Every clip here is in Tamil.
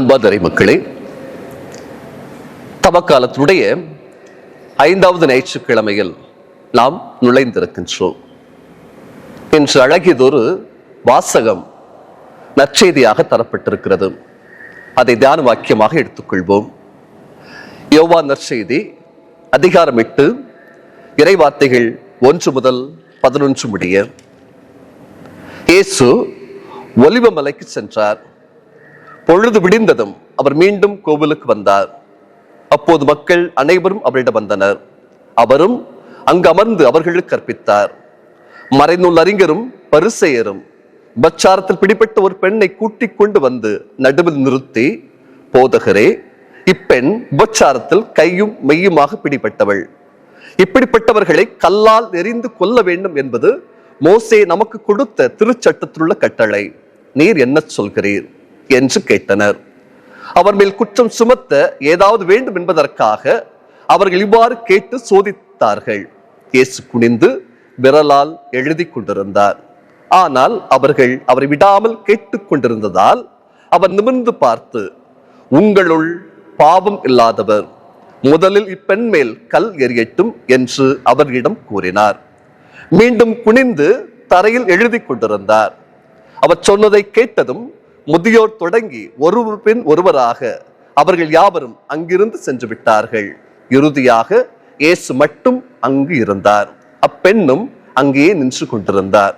அன்பாதரை மக்களே தவக்காலத்துடைய ஐந்தாவது ஞாயிற்றுக்கிழமையில் நாம் நுழைந்திருக்கின்றோம். இன்று அழகியதொரு வாசகம் நற்செய்தியாக தரப்பட்டிருக்கிறது. அதை தியான வாக்கியமாக எடுத்துக்கொள்வோம். யோவா நற்செய்தி அதிகாரம் எட்டு இறைவார்த்தைகள் ஒன்று முதல் பதினொன்று முடிய. இயேசு ஒலிவமலைக்கு சென்றார். பொழுது விடிந்ததும் அவர் மீண்டும் கோவிலுக்கு வந்தார். அப்போது மக்கள் அனைவரும் அவரிடம் வந்தனர். அவரும் அங்கு அமர்ந்து அவர்களுக்கு கற்பித்தார். மறைநூல் அறிஞரும் பரிசெயரும் பச்சாரத்தில் பிடிபட்ட ஒரு பெண்ணை கூட்டிக் கொண்டு வந்து நடுவில் நிறுத்தி போதகரே இப்பெண் உபச்சாரத்தில் கையும் மெய்யுமாக பிடிபட்டவள். இப்படிப்பட்டவர்களை கல்லால் எரிந்து கொல்ல வேண்டும் என்பது மோசே நமக்கு கொடுத்த திருச்சட்டத்திலுள்ள கட்டளை. நீர் என்ன சொல்கிறீர்? என்று கேட்டனர். அவர் மேல் குற்றம் சுமத்த ஏதாவது வேண்டும் என்பதற்காக அவர்கள் இவ்வாறு கேட்டு சோதித்தார்கள். இயேசு குனிந்து விரலால் எழுதி கொண்டிருந்தார். ஆனால் அவர்கள் அவரை விடாமல் கேட்டுக் கொண்டிருந்ததால் அவர் நிமிர்ந்து பார்த்து உங்களுள் பாவம் இல்லாதவர் முதலில் இப்பெண் மேல் கல் எறியட்டும் என்று அவர்களிடம் கூறினார். மீண்டும் குனிந்து தரையில் எழுதி கொண்டிருந்தார். அவர் சொன்னதை கேட்டதும் முதியோர் தொடங்கி ஒருவர் பின் ஒருவராக அவர்கள் யாவரும் அங்கிருந்து சென்று விட்டார்கள். இறுதியாக இயேசு மட்டும் அங்கு இருந்தார். அப்பெண்ணும் அங்கேயே நின்று கொண்டிருந்தார்.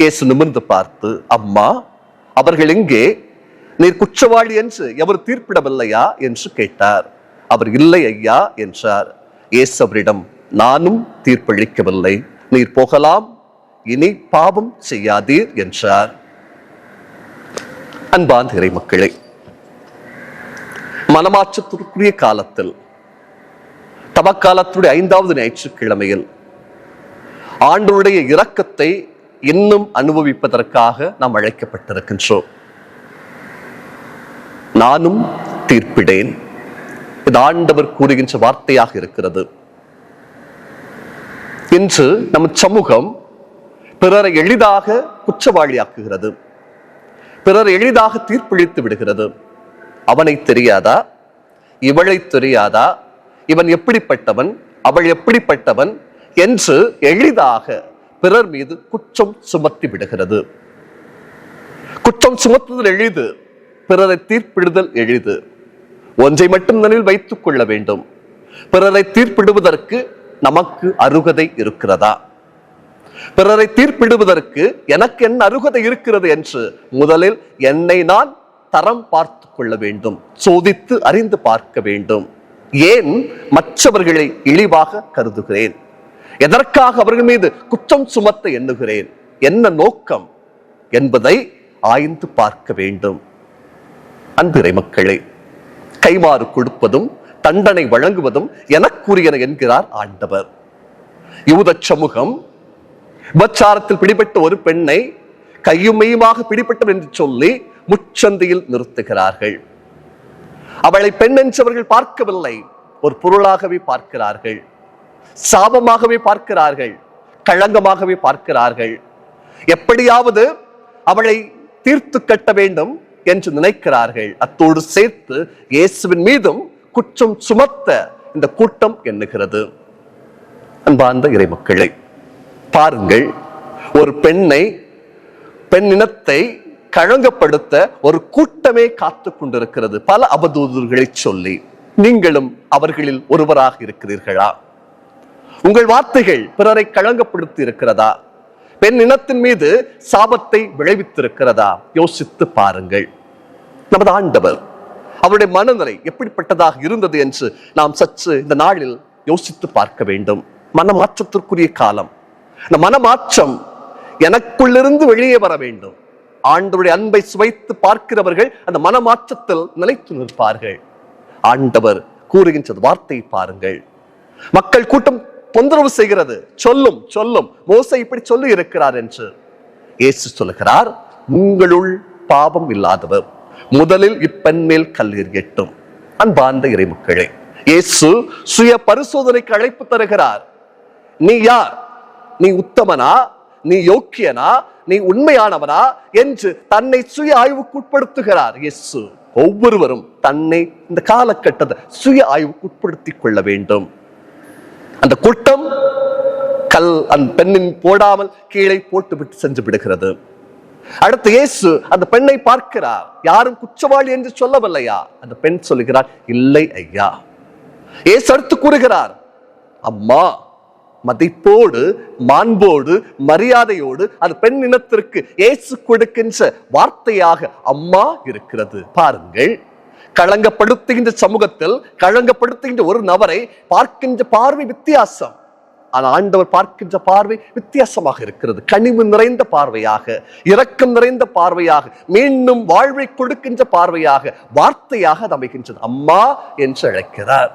இயேசு நிமிர்ந்து பார்த்து அம்மா அவர்கள் எங்கே? நீர் குற்றவாளி என்று எவர் தீர்ப்பிடவில்லையா? என்று கேட்டார். அவர் இல்லை ஐயா என்றார். இயேசு அவரிடம் நானும் தீர்ப்பளிக்கவில்லை. நீர் போகலாம். இனி பாவம் செய்யாதீர் என்றார். அன்பான் இறை மக்களே மனமாற்றத்திற்குரிய காலத்தில் தவக்காலத்துடைய ஐந்தாவது ஞாயிற்றுக்கிழமையில் ஆண்டவருடைய இரக்கத்தை இன்னும் அனுபவிப்பதற்காக நாம் அழைக்கப்பட்டிருக்கின்றோம். நானும் தீர்ப்பிடேன். இது ஆண்டவர் கூறுகின்ற வார்த்தையாக இருக்கிறது. இன்று நம் சமூகம் பிறரை எளிதாக குற்றவாளியாக்குகிறது. பிறர் எளிதாக தீர்ப்பளித்து விடுகிறது. அவனை தெரியாதா? இவளை தெரியாதா? இவன் எப்படிப்பட்டவன்? அவள் எப்படிப்பட்டவன்? என்று எளிதாக பிறர் மீது குற்றம் சுமத்தி விடுகிறது. குற்றம் சுமத்துதல் எளிது பிறரை தீர்ப்பிடுதல் எளிது. ஒன்றை மட்டும் நினைவில் வைத்துக் கொள்ள வேண்டும். பிறரை தீர்ப்பிடுவதற்கு நமக்கு அருகதை இருக்கிறதா? பிறரை தீர்ப்பிடுவதற்கு எனக்கு என்ன அருகதை இருக்கிறது என்று முதலில் என்னை நான் தரம் பார்த்து கொள்ள வேண்டும் சோதித்து அறிந்து பார்க்க வேண்டும். ஏன்? மற்றவர்களை இழிவாக கருதுகிறேன். எதற்காக அவர்கள் மீது குற்றம் சுமத்த எண்ணுகிறேன்? என்ன நோக்கம் என்பதை ஆய்ந்து பார்க்க வேண்டும். அன்பிறை மக்களே கைமாறு கொடுப்பதும் தண்டனை வழங்குவதும் எனக்குரியன என்கிறார் ஆண்டவர். யூத சமூகம் விபச்சாரத்தில் பிடிபட்ட ஒரு பெண்ணை கையுமையுமாக பிடிபட்டவர் என்று சொல்லி முச்சந்தையில் நிறுத்துகிறார்கள். அவளை பெண் என்றவர்கள் பார்க்கவில்லை. ஒரு பொருளாகவே பார்க்கிறார்கள். சாபமாகவே பார்க்கிறார்கள். களங்கமாகவே பார்க்கிறார்கள். எப்படியாவது அவளை தீர்த்து கட்ட வேண்டும் என்று நினைக்கிறார்கள். அத்தோடு சேர்த்து இயேசுவின் மீதும் குற்றம் சுமத்த இந்த கூட்டம் எண்ணுகிறது. அன்பார்ந்த இறைமக்களை பாருங்கள் ஒரு பெண்ணை பெண் இனத்தை கழங்கப்படுத்த ஒரு கூட்டமே காத்து கொண்டிருக்கிறது. பல அவதூறுகளை சொல்லி நீங்களும் அவர்களில் ஒருவராக இருக்கிறீர்களா? உங்கள் வார்த்தைகள் பிறரை கழங்கப்படுத்தி இருக்கிறதா? பெண் இனத்தின் மீது சாபத்தை விளைவித்திருக்கிறதா? யோசித்து பாருங்கள். நமது ஆண்டவர் அவருடைய மனநிலை எப்படிப்பட்டதாக இருந்தது என்று நாம் சற்று இந்த நாளில் யோசித்து பார்க்க வேண்டும். மனமாற்றத்திற்குரிய காலம். இந்த மனமாற்றம் எனக்குள்ளிருந்து வெளியே வர வேண்டும். ஆண்டவருடைய அன்பை சுவைத்து பார்க்கிறவர்கள் அந்த மனமாற்றத்தில் நிலைத்து நிற்பார்கள். ஆண்டவர் கூறுகின்றது வார்த்தை பாருங்கள். மக்கள் கூட்டம் தொந்தரவு செய்கிறது. சொல்லும் சொல்லும். மோசை இப்படி சொல்லி இருக்கிறார் என்று இயேசு சொல்லுகிறார் உங்களுள் பாவம் இல்லாதவர் முதலில் இப்பெண் மேல் கல்லீர் எட்டும். அன்பார்ந்த இறைமக்களே இயேசு சுய பரிசோதனைக்கு அழைப்பு தருகிறார். நீ யார்? நீ உத்தமனா? நீ யோக்கியனா? நீ உண்மையானவனா? என்று தன்னை சுய ஆய்வுக்குட்படுத்துகிறார் எஸ்ஸு ஒவ்வொருவரும் தன்னை இந்த காலகட்டத்தை சுய ஆய்வுக்கு உட்படுத்திக் கொள்ள வேண்டும். அந்த கூட்டம் கல் அந்த பெண்ணின் போடாமல் கீழே போட்டு விட்டு சென்று விடுகிறது. அடுத்து இயேசு அந்த பெண்ணை பார்க்கிறார். யாரும் குற்றவாளி என்று சொல்லவில்லையா? அந்த பெண் சொல்லுகிறார் இல்லை ஐயா. இயேசு அடுத்து கூறுகிறார் அம்மா மதிப்போடு மாண்போடு மரியாதையோடு அது பெண் இனத்திற்கு ஏசு கொடுக்கின்ற வார்த்தையாக அம்மா இருக்கிறது. பாருங்கள் களங்கப்படுத்துகின்ற சமூகத்தில் களங்கப்படுத்துகின்ற ஒரு நபரை பார்க்கின்ற பார்வை வித்தியாசம். ஆனால் ஆண்டவர் பார்க்கின்ற பார்வை வித்தியாசமாக இருக்கிறது. கனிவு நிறைந்த பார்வையாக இரக்கம் நிறைந்த பார்வையாக மீண்டும் வாழ்வை கொடுக்கின்ற பார்வையாக வார்த்தையாக அது அமைகின்றது. அம்மா என்று அழைக்கிறார்.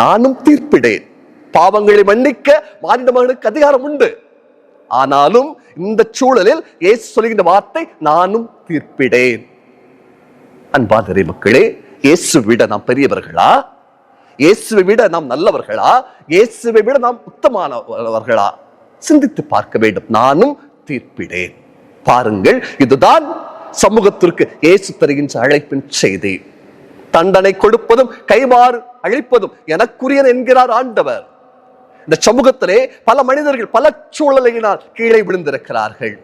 நானும் தீர்ப்பிடேன். பாவங்களை மன்னிக்க மானிட மகனுக்கு அதிகாரம் உண்டு. ஆனாலும் இந்த சூழலில் இயேசு சொல்கின்ற வார்த்தை நானும் தீர்ப்பிடேன். அன்பாதரை மக்களே இயேசு விட நாம் பெரியவர்களா? இயேசுவை விட நாம் நல்லவர்களா? இயேசுவை விட நாம் உத்தமானவர்களா சிந்தித்து பார்க்க வேண்டும். நானும் தீர்ப்பிடேன். பாருங்கள் இதுதான் சமூகத்திற்கு இயேசு தருகின்ற அழைப்பின் செய்தி. தண்டனை கொடுப்பதும் கைமாறு அழிப்பதும் எனக்குரியன் என்கிறார் ஆண்டவர். இந்த சமூகத்திலே பல மனிதர்கள் பல சூழலையினால் கீழே விழுந்திருக்கிறார்கள்.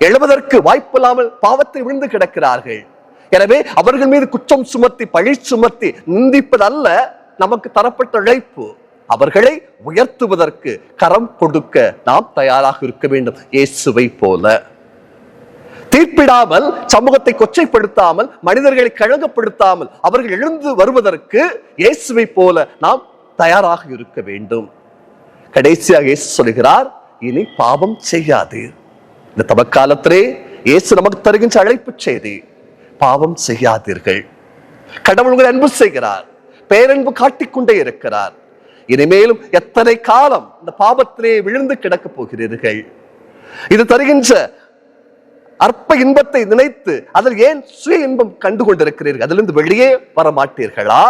எழுவதற்கு வாய்ப்பில்லாமல் பாவத்தை விழுந்து கிடக்கிறார்கள். எனவே அவர்கள் மீது குற்றம் சுமத்தி பழி சுமத்தி நிந்திப்பதல்ல நமக்கு தரப்பட்ட உழைப்பு. அவர்களை உயர்த்துவதற்கு கரம் கொடுக்க நாம் தயாராக இருக்க வேண்டும் இயேசுவை போல. தீர்ப்பிடாமல் சமூகத்தை கொச்சைப்படுத்தாமல் மனிதர்களை கழகப்படுத்தாமல் அவர்கள் எழுந்து வருவதற்கு இயேசுவை போல நாம் தயாராக இருக்க வேண்டும். கடைசியாக இயேசு சொல்கிறார் இனி பாவம் செய்யாது. இந்த தவக்காலத்திலே இயேசு நமக்கு தருகின்ற அழைப்பு செய்தி பாவம் செய்யாதீர்கள். கடவுள் உங்களை அன்பு செய்கிறார் பேரன்பு காட்டிக்கொண்டே இருக்கிறார். இனிமேலும் எத்தனை காலம் இந்த பாவத்திலே விழுந்து கிடக்கப் போகிறீர்கள்? இது தருகின்ற அற்ப இன்பத்தை நினைத்து அதில் ஏன் சுய இன்பம் கண்டு கொண்டிருக்கிறீர்கள் அதிலிருந்து வெளியே வர மாட்டீர்களா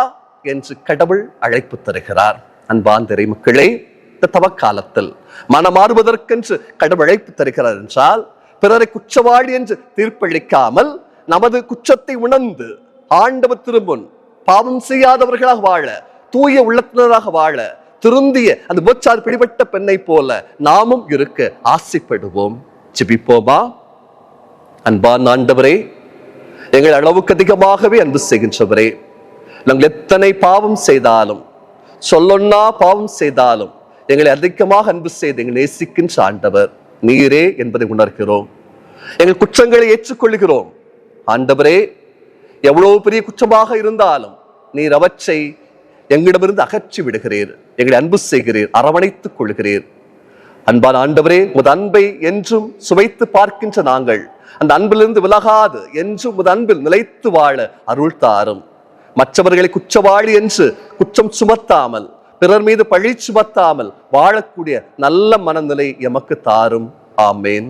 என்று கடவுள் அழைப்பு தருகிறார். அன்பாந்தரை மக்களே இந்த தவக்காலத்தில் மனமாறுவதற்கென்று கடவுள் அழைப்பு தருகிறார் என்றால் பிறரை குற்றவாளி என்று தீர்ப்பளிக்காமல் நமது குற்றத்தை உணர்ந்து ஆண்டவர் திரும்புன் பாவம் செய்யாதவர்களாக வாழ தூய உள்ளத்தினராக வாழ திருந்திய அந்த போச்சார் பிடிபட்ட பெண்ணை போல நாமும் இருக்க ஆசைப்படுவோம். ஜிபிப்போமா? அன்பான் ஆண்டவரே எங்கள் அளவுக்கு அதிகமாகவே அன்பு செய்கின்றவரே நாங்கள் எத்தனை பாவம் செய்தாலும் சொல்லொன்னா பாவம் செய்தாலும் எங்களை அதிகமாக அன்பு செய்து எங்களை நேசிக்கின்ற ஆண்டவர் நீரே என்பதை உணர்கிறோம். எங்கள் குற்றங்களை ஏற்றுக்கொள்கிறோம். ஆண்டவரே எவ்வளவு பெரிய குற்றமாக இருந்தாலும் நீர் அவற்றை எங்களிடமிருந்து அகற்றி விடுகிறீர். எங்களை அன்பு செய்கிறீர் அரவணைத்துக் கொள்கிறீர். அன்பான ஆண்டவரே உமது அன்பை என்றும் சுவைத்து பார்க்கின்ற நாங்கள் அந்த அன்பிலிருந்து விலகாது என்றும் உமது அன்பில் நிலைத்து வாழ அருள் தாரும். மற்றவர்களை குற்றவாளி என்று குற்றம் சுமத்தாமல் பிறர் மீது பழி சுமத்தாமல் வாழக்கூடிய நல்ல மனநிலை எமக்கு தாரும். ஆமேன்.